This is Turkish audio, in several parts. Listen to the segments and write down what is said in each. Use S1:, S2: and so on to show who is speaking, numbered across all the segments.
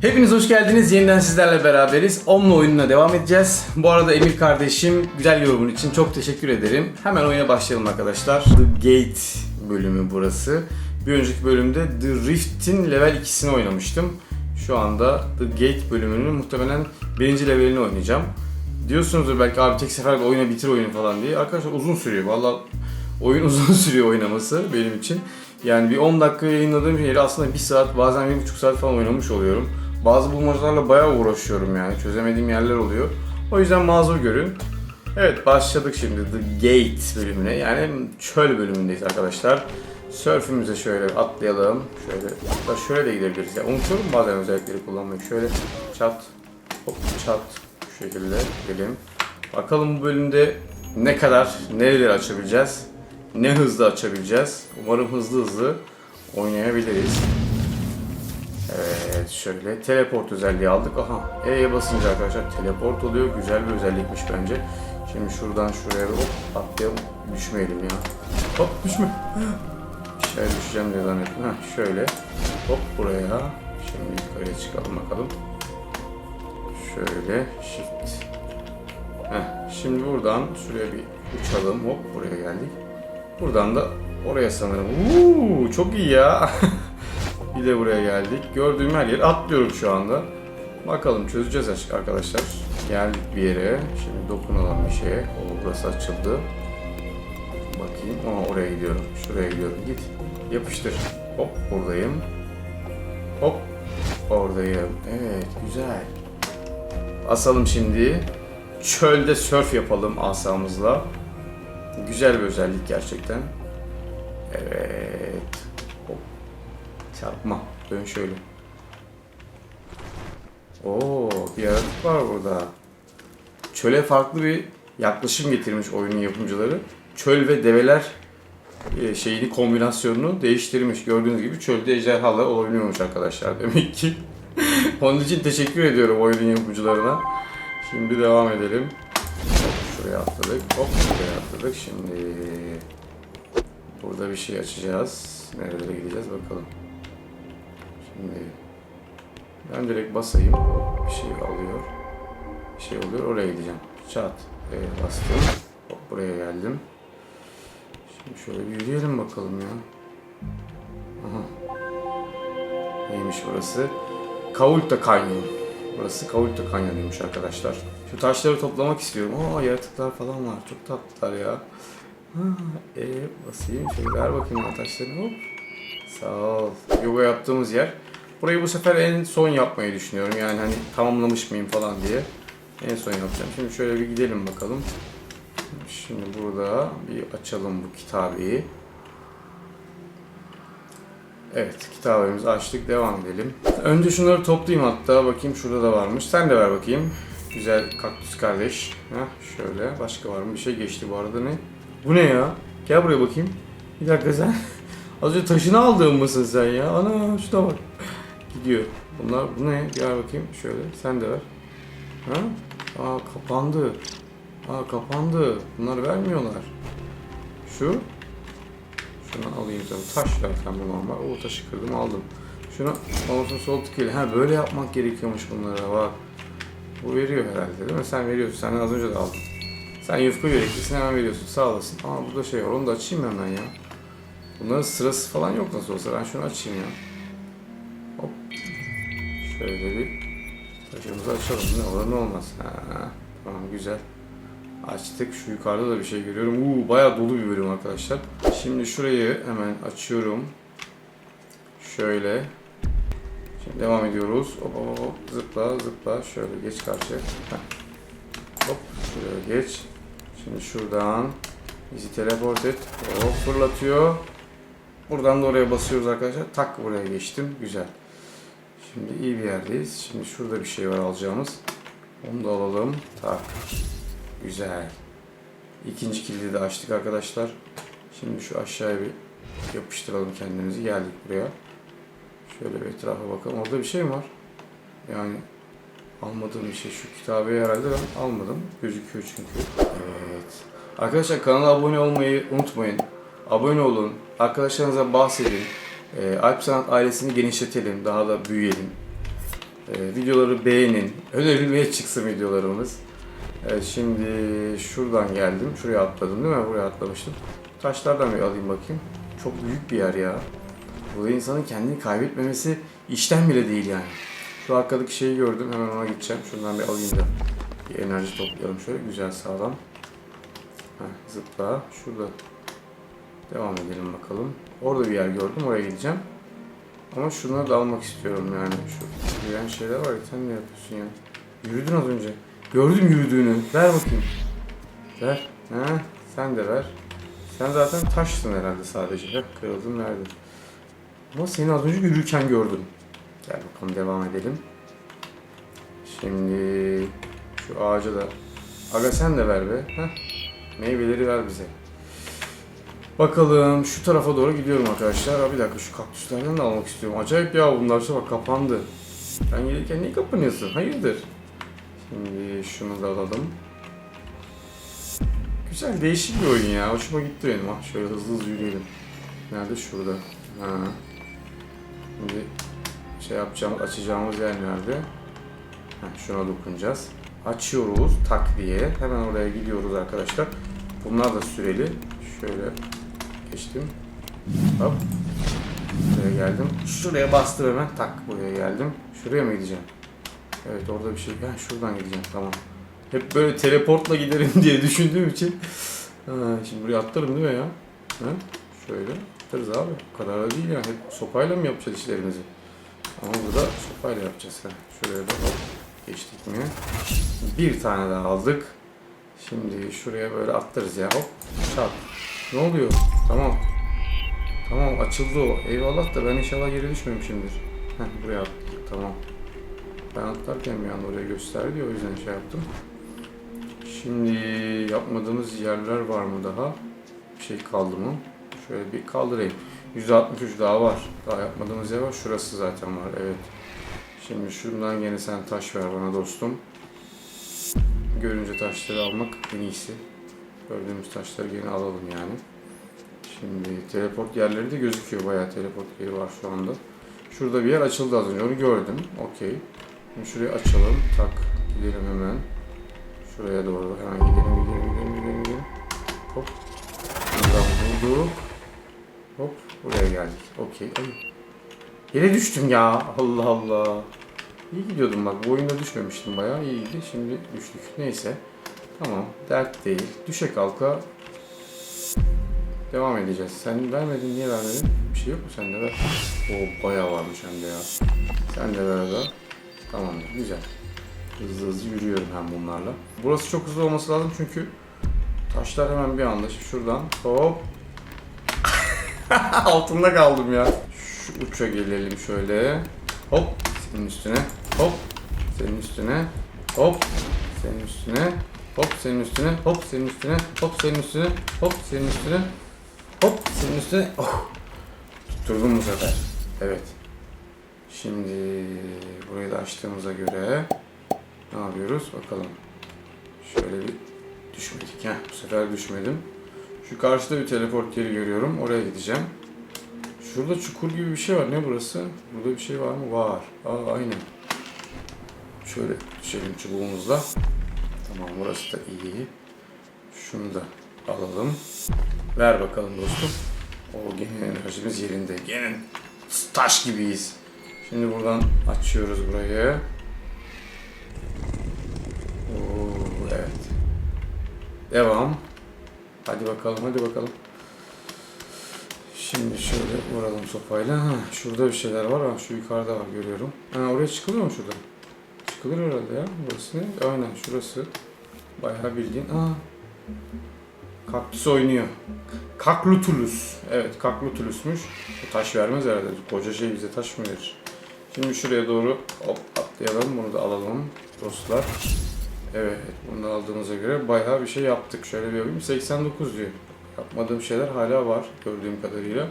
S1: Hepiniz hoş geldiniz. Yeniden sizlerle beraberiz. Omni oyununa devam edeceğiz. Bu arada Emir kardeşim güzel yorumun için çok teşekkür ederim. Hemen oyuna başlayalım arkadaşlar. The Gate bölümü burası. Bir önceki bölümde The Rift'in level 2'sini oynamıştım. Şu anda The Gate bölümünün muhtemelen birinci levelini oynayacağım. Diyorsunuzdur belki abi tek seferde oyuna bitir oyunu falan diye. Arkadaşlar uzun sürüyor. Valla oyun uzun sürüyor oynaması benim için. Yani bir 10 dakika yayınladığım yeri aslında 1 saat bazen 1,5 saat falan oynamış oluyorum. Bazı bulmacalarla bayağı uğraşıyorum yani. Çözemediğim yerler oluyor. O yüzden mazur görün. Evet başladık şimdi The Gate bölümüne. Yani çöl bölümündeyiz arkadaşlar. Surf'ümüze şöyle atlayalım. Şöyle hatta şöyle de gidebiliriz. Ya unutuyorum bazen özellikleri kullanmayı. Şöyle çat hop çat şu şekilde gidelim. Bakalım bu bölümde ne kadar nereleri açabileceğiz. Ne hızlı açabileceğiz. Umarım hızlı hızlı oynayabiliriz. Evet şöyle teleport özelliği aldık. Aha E'ye basınca arkadaşlar teleport oluyor. Güzel bir özellikmiş bence. Şimdi şuradan şuraya bir hop atlayalım. Düşmeyelim ya. Hop düşme. Şöyle düşeceğim diye zannettim. Heh, şöyle hop buraya. Şimdi yukarıya çıkalım bakalım. Şöyle shift. Heh, şimdi buradan şuraya bir uçalım. Hop buraya geldik. Buradan da oraya sanırım. Uuu çok iyi ya. de buraya geldik. Gördüğüm her yeri atlıyorum şu anda. Bakalım çözeceğiz arkadaşlar. Geldik bir yere. Şimdi dokunalım bir şeye. O burası açıldı. Bakayım. Aa, oraya gidiyorum. Şuraya gidiyorum. Git. Yapıştır. Hop buradayım. Hop oradayım. Evet güzel. Asalım şimdi. Çölde surf yapalım asamızla. Güzel bir özellik gerçekten. Evet. Çarpma. Dön şöyle. Oo, bir yaratık var burada. Çöle farklı bir yaklaşım getirmiş oyunun yapımcıları. Çöl ve develer e, şeyini kombinasyonunu değiştirmiş. Gördüğünüz gibi çölde ejderhalar olabiliyormuş arkadaşlar demek ki. Onun için teşekkür ediyorum oyunun yapımcılarına. Şimdi devam edelim. Şuraya atladık. Hop şuraya atladık. Şimdi burada bir şey açacağız. Nerelere gideceğiz bakalım. Şimdi ben direkt basayım. Bir şey alıyor. Bir şey oluyor. Oraya gideceğim. Çat. Evet, bastım. Hop buraya geldim. Şimdi şöyle bir yürüyelim bakalım ya. Aha. Neymiş burası? Kavulta Kanyon. Burası Kavulta Kanyon'uymuş arkadaşlar. Şu taşları toplamak istiyorum. Aa yaratıklar falan var. Çok tatlılar ya. Ha, e, basayım. Şöyle ver bakayım o taşları. Hop. Sağ ol. Yoga yaptığımız yer. Burayı bu sefer en son yapmayı düşünüyorum. Yani hani tamamlamış mıyım falan diye. En son yapacağım. Şimdi şöyle bir gidelim bakalım. Şimdi burada bir açalım bu kitabeyi. Evet, kitabımızı açtık. Devam edelim. Önce şunları toplayayım hatta. Bakayım şurada da varmış. Sen de ver bakayım. Güzel kaktüs kardeş. Heh, şöyle. Başka var mı? Bir şey geçti bu arada ne? Bu ne ya? Gel buraya bakayım. Bir dakika sen. Az önce taşını aldığın mısın sen ya? Ana şuna bak. Gidiyor. Bunlar bu ne? Gel bakayım. Şöyle. Sen de ver. Ha? Aa kapandı. Aa kapandı. Bunlar vermiyorlar. Şu. Şunu alayım tabii. Taş zaten bu normal. O taşı kırdım aldım. Şunu mouse'un sol tıkıyla. Ha böyle yapmak gerekiyormuş bunlara bak. Bu veriyor herhalde değil mi? Sen veriyorsun. Senden az önce de aldım. Sen yufka yüreklisin hemen veriyorsun. Sağ olasın. Aa burada şey var. Onu da açayım hemen ya. Bunların sırası falan yok nasıl olsa. Ben şunu açayım ya. Hop. Şöyle bir taşımızı açalım. Ne olur ne olmaz. Ha, tamam güzel. Açtık. Şu yukarıda da bir şey görüyorum. Uuu bayağı dolu bir bölüm arkadaşlar. Şimdi şurayı hemen açıyorum. Şöyle. Şimdi devam ediyoruz. Hop hop hop. Zıpla zıpla. Şöyle geç karşıya. Hop şuraya geç. Şimdi şuradan bizi teleport et. Hop fırlatıyor. Buradan da oraya basıyoruz arkadaşlar. Tak buraya geçtim. Güzel. Şimdi iyi bir yerdeyiz. Şimdi şurada bir şey var alacağımız. Onu da alalım. Tak. Güzel. İkinci kilidi de açtık arkadaşlar. Şimdi şu aşağıya bir yapıştıralım kendimizi. Geldik buraya. Şöyle bir etrafa bakalım. Orada bir şey mi var? Yani almadığım bir şey. Şu kitabeyi herhalde ben almadım. Gözüküyor çünkü. Evet. Arkadaşlar kanala abone olmayı unutmayın. Abone olun. Arkadaşlarınıza bahsedin. Ee, Alp Sanat ailesini genişletelim. Daha da büyüyelim. Ee, videoları beğenin. Önerilmeye çıksın videolarımız. Evet şimdi şuradan geldim. Şuraya atladım değil mi? Buraya atlamıştım. Taşlardan bir alayım bakayım. Çok büyük bir yer ya. Burada insanın kendini kaybetmemesi işten bile değil yani. Şu arkadaki şeyi gördüm. Hemen ona gideceğim. Şundan bir alayım da bir enerji toplayalım şöyle. Güzel sağlam. Heh, zıpla. Şurada devam edelim bakalım. Orada bir yer gördüm. Oraya gideceğim. Ama şunları da almak istiyorum yani. Şu yürüyen şeyler var ya. Sen ne yapıyorsun ya? Yürüdün az önce. Gördüm yürüdüğünü. Ver bakayım. Ver. Ha, sen de ver. Sen zaten taşsın herhalde sadece. Hep kırıldın nerede? Ama seni az önce yürürken gördüm. Gel bakalım devam edelim. Şimdi şu ağaca da... Aga sen de ver be. Heh. Meyveleri ver bize. Bakalım şu tarafa doğru gidiyorum arkadaşlar. Bir dakika şu kaktüslerden de almak istiyorum. Acayip ya bunlar şu bak kapandı. Ben gelirken niye kapanıyorsun? Hayırdır? Şimdi şunu da alalım. Güzel değişik bir oyun ya. Hoşuma gitti benim. Ah şöyle hızlı hızlı yürüyelim. Nerede? Şurada. Ha. Şimdi şey yapacağımız, açacağımız yer nerede? Heh, şuna dokunacağız. Açıyoruz tak diye. Hemen oraya gidiyoruz arkadaşlar. Bunlar da süreli. Şöyle geçtim. Hop. Buraya geldim. Şuraya bastım hemen. Tak buraya geldim. Şuraya mı gideceğim? Evet orada bir şey. Ben şuradan gideceğim. Tamam. Hep böyle teleportla giderim diye düşündüğüm için. Şimdi buraya atlarım değil mi ya? Ha? Şöyle atlarız abi. O kadar da değil yani. Hep sopayla mı yapacağız işlerimizi? Ama burada sopayla yapacağız. Ha. Şuraya da hop. Geçtik mi? Bir tane daha aldık. Şimdi şuraya böyle atlarız ya. Hop. Çat. Ne oluyor? Tamam. Tamam açıldı o. Eyvallah da ben inşallah geri düşmemişimdir. Heh, buraya atladık. Tamam. Ben atlarken bir anda oraya gösterdi o yüzden şey yaptım. Şimdi yapmadığımız yerler var mı daha? Bir şey kaldı mı? Şöyle bir kaldırayım. %63 daha var. Daha yapmadığımız yer var. Şurası zaten var. Evet. Şimdi şundan gene sen taş ver bana dostum. Görünce taşları almak en iyisi. Gördüğümüz taşları gene alalım yani. Şimdi teleport yerleri de gözüküyor. Bayağı teleport yeri var şu anda. Şurada bir yer açıldı az önce. Onu gördüm. Okey. Şimdi şurayı açalım. Tak. Gidelim hemen. Şuraya doğru hemen gidelim, gidelim, gidelim, gidelim, gidelim. Hop. Buradan bulduk. Hop. Buraya geldik. Okey. Yere düştüm ya. Allah Allah. İyi gidiyordum bak. Bu oyunda düşmemiştim bayağı. iyiydi. Şimdi düştük. Neyse. Tamam. Dert değil. Düşe kalka devam edeceğiz. Sen vermedin. Niye vermedin? Bir şey yok mu sende ver. O bayağı varmış hem de ya. Sen de ver aga. Tamamdır. Güzel. Hızlı hızlı yürüyorum hem bunlarla. Burası çok hızlı olması lazım çünkü taşlar hemen bir anda şuradan hop altında kaldım ya. Şu uça gelelim şöyle. Hop senin üstüne. Hop senin üstüne. Hop senin üstüne. Hop senin üstüne. Hop senin üstüne. Hop senin üstüne. Hop senin üstüne. Hop senin üstüne. Oh. Tutturdum bu sefer. Evet. Şimdi burayı da açtığımıza göre ne yapıyoruz bakalım. Şöyle bir düşmedik. Heh, bu sefer düşmedim. Şu karşıda bir teleport yeri görüyorum. Oraya gideceğim. Şurada çukur gibi bir şey var. Ne burası? Burada bir şey var mı? Var. Aa aynen. Şöyle düşelim çubuğumuzla. Tamam burası da iyi. Şunu da alalım. Ver bakalım dostum. O gene enerjimiz yerinde. Gene taş gibiyiz. Şimdi buradan açıyoruz burayı. Oo, evet. Devam. Hadi bakalım, hadi bakalım. Şimdi şöyle vuralım sopayla. Ha, şurada bir şeyler var ama şu yukarıda var görüyorum. Ha, oraya çıkılıyor mu şurada? Çıkılır herhalde ya. Burası ne? Aynen şurası. Bayağı bildiğin. Aa. Kaktüs oynuyor. Kaklutulus. Evet Kaklutulus'muş. Taş vermez herhalde. Koca şey bize taş mı verir? Şimdi şuraya doğru hop atlayalım. Bunu da alalım dostlar. Evet bunu aldığımıza göre bayağı bir şey yaptık. Şöyle bir bakayım 89 diyor. Yapmadığım şeyler hala var gördüğüm kadarıyla.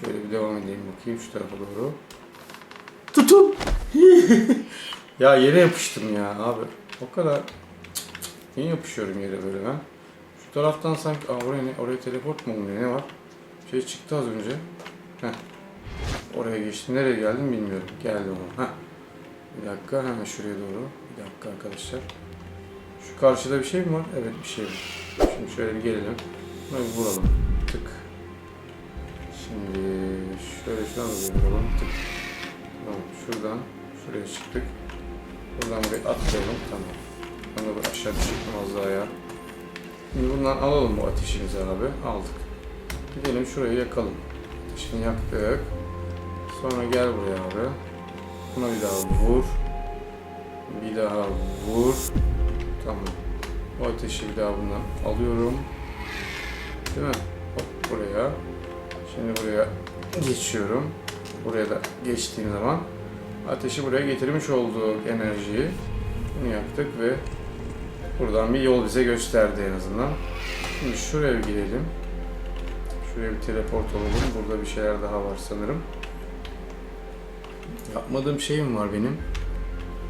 S1: Şöyle bir devam edeyim bakayım şu tarafa doğru. Tutun! ya yere yapıştım ya abi. O kadar. Niye yapışıyorum yere böyle ben? Şu taraftan sanki... Aa oraya ne? Oraya teleport mu oluyor? Ne var? Şey çıktı az önce. Heh. Oraya geçtim. Nereye geldim bilmiyorum. Geldim ama. Heh. Bir dakika hemen şuraya doğru. Bir dakika arkadaşlar. Şu karşıda bir şey mi var? Evet bir şey var. Şimdi şöyle bir gelelim. Bunu bir vuralım. Tık. Şimdi şöyle şuradan da bir vuralım. Tık. Tamam şuradan şuraya çıktık. Buradan buraya atlayalım. Tamam. Bir aşağı düşecektim az daha ya. Şimdi bundan alalım bu ateşimizi abi. Aldık. Gidelim şurayı yakalım. Ateşini yaktık. Sonra gel buraya abi. Buna bir daha vur. Bir daha vur. Tamam. O ateşi bir daha bundan alıyorum. Değil mi? Hop buraya. Şimdi buraya geçiyorum. Buraya da geçtiğim zaman ateşi buraya getirmiş olduk enerjiyi. Bunu yaktık ve buradan bir yol bize gösterdi en azından. Şimdi şuraya bir gidelim. Şuraya bir teleport olalım. Burada bir şeyler daha var sanırım. Yapmadığım şey mi var benim?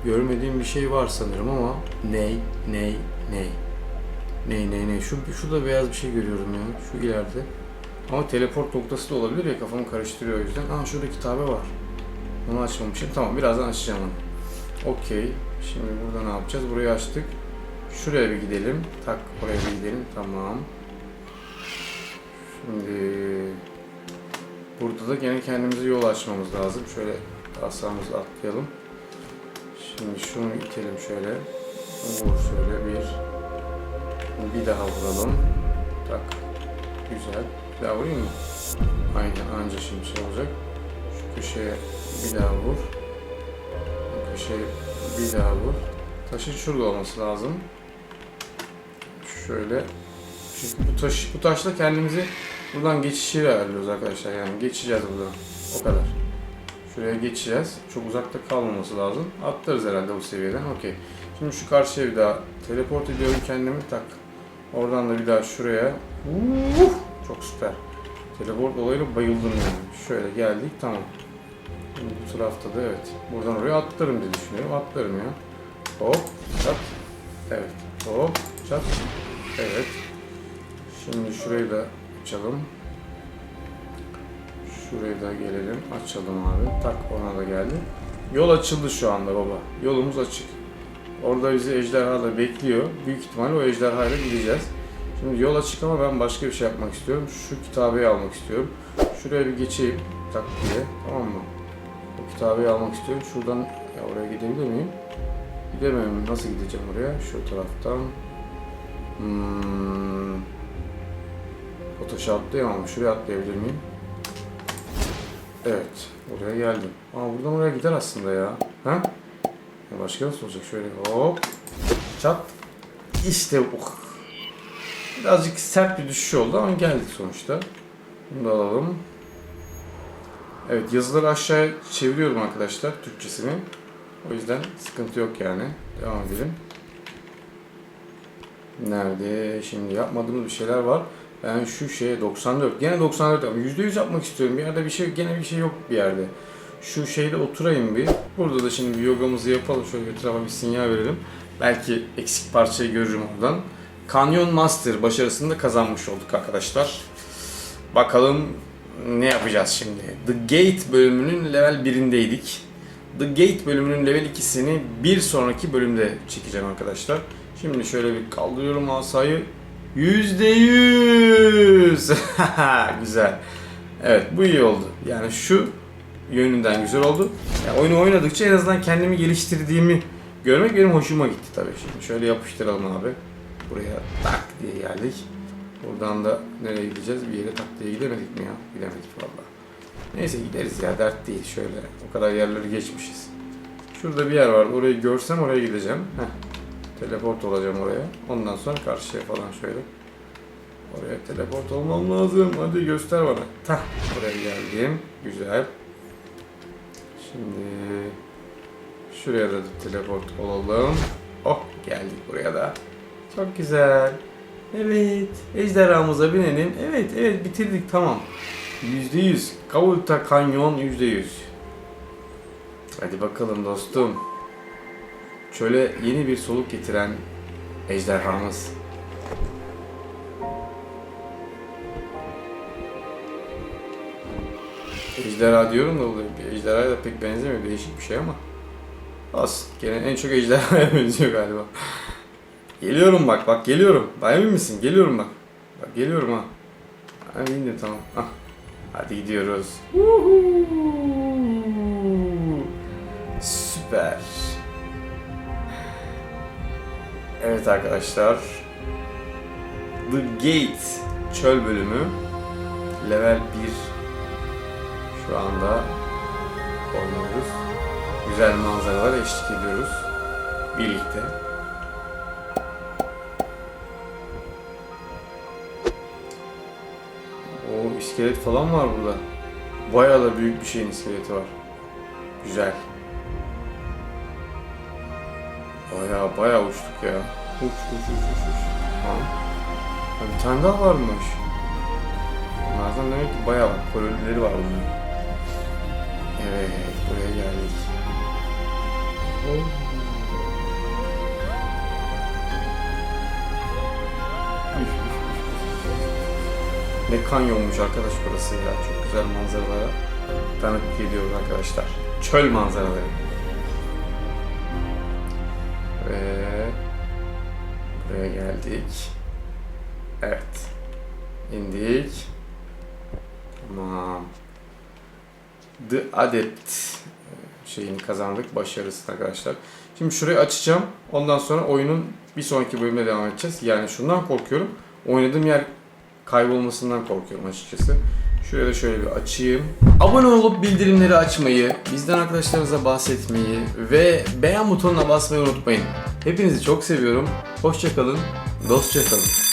S1: Görmediğim bir şey var sanırım ama ney, ney, ney. Ney, ney, ney. Şu, şurada beyaz bir şey görüyorum ya. Şu ileride. Ama teleport noktası da olabilir ya kafamı karıştırıyor o yüzden. Aa şurada kitabe var. Onu açmamışım. Tamam birazdan açacağım onu. Okey. Şimdi burada ne yapacağız? Burayı açtık. Şuraya bir gidelim. Tak oraya bir gidelim. Tamam. Şimdi burada da gene kendimize yol açmamız lazım. Şöyle asamızı atlayalım. Şimdi şunu itelim şöyle. Vur şöyle bir. Bir daha vuralım. Tak. Güzel. Bir daha vurayım mı? Aynen anca şimdi şey olacak. Şu köşeye bir daha vur. Bu köşeye bir daha vur. Taşın şurada olması lazım. Şöyle. Çünkü bu taş bu taşla kendimizi buradan geçişi ayarlıyoruz arkadaşlar. Yani geçeceğiz buradan. O kadar. Şuraya geçeceğiz. Çok uzakta kalmaması lazım. Atlarız herhalde bu seviyeden. Okey. Şimdi şu karşıya bir daha teleport ediyorum kendimi. Tak. Oradan da bir daha şuraya. Uh, çok süper. Teleport olayına bayıldım yani. Şöyle geldik. Tamam. Şimdi bu tarafta da evet. Buradan oraya atlarım diye düşünüyorum. Atlarım ya. Hop. Çat. Evet. Hop. Çat. Evet. Şimdi şurayı da açalım. Şuraya da gelelim. Açalım abi. Tak ona da geldi. Yol açıldı şu anda baba. Yolumuz açık. Orada bizi ejderha da bekliyor. Büyük ihtimalle o ejderhayla gideceğiz. Şimdi yol açık ama ben başka bir şey yapmak istiyorum. Şu kitabeyi almak istiyorum. Şuraya bir geçeyim. Tak diye. Tamam mı? O kitabeyi almak istiyorum. Şuradan ya oraya gidebilir miyim? Gidemiyorum. Nasıl gideceğim oraya? Şu taraftan. Hmm. O taşı atlayamam. Şuraya atlayabilir miyim? Evet. Oraya geldim. Aa buradan oraya gider aslında ya. Ha? Ya başka nasıl olacak? Şöyle hop. Çat. İşte bu. Birazcık sert bir düşüş oldu ama geldik sonuçta. Bunu da alalım. Evet yazıları aşağıya çeviriyorum arkadaşlar Türkçesini. O yüzden sıkıntı yok yani. Devam edelim. Nerede? Şimdi yapmadığımız bir şeyler var. Ben şu şeye 94. Gene 94 ama %100 yapmak istiyorum. Bir yerde bir şey gene bir şey yok bir yerde. Şu şeyde oturayım bir. Burada da şimdi bir yogamızı yapalım. Şöyle etrafa bir sinyal verelim. Belki eksik parçayı görürüm oradan. Canyon Master başarısını da kazanmış olduk arkadaşlar. Bakalım ne yapacağız şimdi? The Gate bölümünün level 1'indeydik. The Gate bölümünün level 2'sini bir sonraki bölümde çekeceğim arkadaşlar. Şimdi şöyle bir kaldırıyorum asayı. Yüzde yüz. Güzel. Evet bu iyi oldu. Yani şu yönünden güzel oldu. Yani oyunu oynadıkça en azından kendimi geliştirdiğimi görmek benim hoşuma gitti tabii. Şimdi şöyle yapıştıralım abi. Buraya tak diye geldik. Buradan da nereye gideceğiz? Bir yere tak diye gidemedik mi ya? Gidemedik vallahi. Neyse gideriz ya dert değil. Şöyle o kadar yerleri geçmişiz. Şurada bir yer vardı. Orayı görsem oraya gideceğim. Heh. Teleport olacağım oraya. Ondan sonra karşıya falan şöyle. Oraya teleport olmam lazım. Hadi göster bana. Tah. Oraya geldim. Güzel. Şimdi şuraya da teleport olalım. Oh geldik buraya da. Çok güzel. Evet. Ejderhamıza binelim. Evet evet bitirdik tamam. Yüzde yüz. Kavulta Kanyon yüzde yüz. Hadi bakalım dostum. Şöyle yeni bir soluk getiren ejderhamız. Ejderha diyorum da oluyor. Bir ejderhaya da pek benzemiyor. Değişik bir şey ama. Olsun. Gene en çok ejderhaya benziyor galiba. Geliyorum bak bak geliyorum. Bak emin misin? Geliyorum bak. Bak geliyorum ha. Hadi indir tamam. Ah. Hadi gidiyoruz. Süper. Evet arkadaşlar. The Gate çöl bölümü level 1 şu anda oynuyoruz. Güzel manzaralar eşlik ediyoruz birlikte. O iskelet falan var burada. Bayağı da büyük bir şeyin iskeleti var. Güzel. Bayağı bayağı uçtuk ya. Uç uç uç uç uç. Ha, bir tane daha varmış. Bunlardan demek ki bayağı var. Kolonileri var bunların. Evet, buraya geldik. Oh. Ne kanyonmuş arkadaş burası ya. Çok güzel manzaralara tanıklık ediyoruz arkadaşlar. Çöl manzaraları. Ve buraya geldik. Evet. İndik. Tamam. The Adept şeyini kazandık. Başarısını arkadaşlar. Şimdi şurayı açacağım. Ondan sonra oyunun bir sonraki bölümüne devam edeceğiz. Yani şundan korkuyorum. Oynadığım yer kaybolmasından korkuyorum açıkçası. Da şöyle bir açayım. Abone olup bildirimleri açmayı, bizden arkadaşlarınıza bahsetmeyi ve beğen butonuna basmayı unutmayın. Hepinizi çok seviyorum. Hoşçakalın, dostça kalın.